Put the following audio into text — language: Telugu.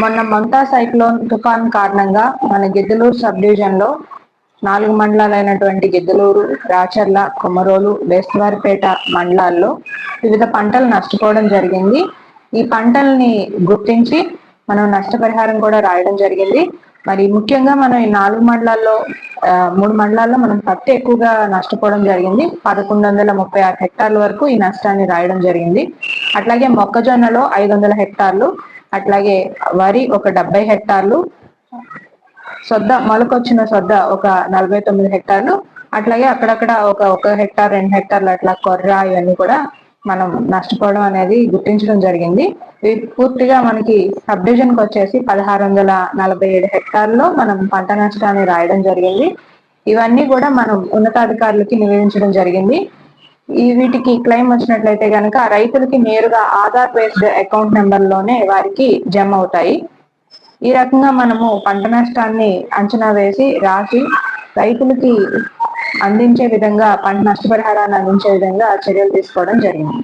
మొన్న మంతా సైక్లోన్ తుఫాన్ కారణంగా మన గిద్దలూరు సబ్ డివిజన్లో నాలుగు మండలాలైనటువంటి గిద్దలూరు రాచర్ల కొమరోలు బేస్తవారిపేట మండలాల్లో వివిధ పంటలు నష్టపోవడం జరిగింది. ఈ పంటల్ని గుర్తించి మనం నష్టపరిహారం కూడా రాయడం జరిగింది. మరి ముఖ్యంగా మనం ఈ నాలుగు మండలాల్లో మూడు మండలాల్లో మనం పత్తి ఎక్కువగా నష్టపోవడం జరిగింది. పదకొండు వందల ముప్పై ఆరు హెక్టార్ల వరకు ఈ నష్టాన్ని రాయడం జరిగింది. అట్లాగే మొక్కజొన్నలో ఐదు వందల హెక్టార్లు అట్లాగే వరి ఒక డెబ్బై హెక్టార్లు సొద్ద మొలకొచ్చిన సొద్ద ఒక నలభై తొమ్మిది హెక్టార్లు అట్లాగే అక్కడక్కడ ఒక ఒక హెక్టార్ రెండు హెక్టార్లు అట్లా కొర్ర ఇవన్నీ కూడా మనం నష్టపోవడం అనేది గుర్తించడం జరిగింది. ఇవి పూర్తిగా మనకి సబ్ డివిజన్కి వచ్చేసి పదహారు వందల నలభై ఏడు హెక్టార్లో మనం పంట నష్టాన్ని రాయడం జరిగింది. ఇవన్నీ కూడా మనం ఉన్నతాధికారులకి నివేదించడం జరిగింది. ఈ వీటికి క్లెయిమ్ వచ్చినట్లయితే కనుక రైతులకి నేరుగా ఆధార్ బేస్డ్ అకౌంట్ నెంబర్లోనే వారికి జమ అవుతాయి. ఈ రకంగా మనము పంట నష్టాన్ని అంచనా వేసి రాసి రైతులకి అందించే విధంగా పంట నష్టపరిహారాన్ని అందించే విధంగా చర్యలు తీసుకోవడం జరిగింది.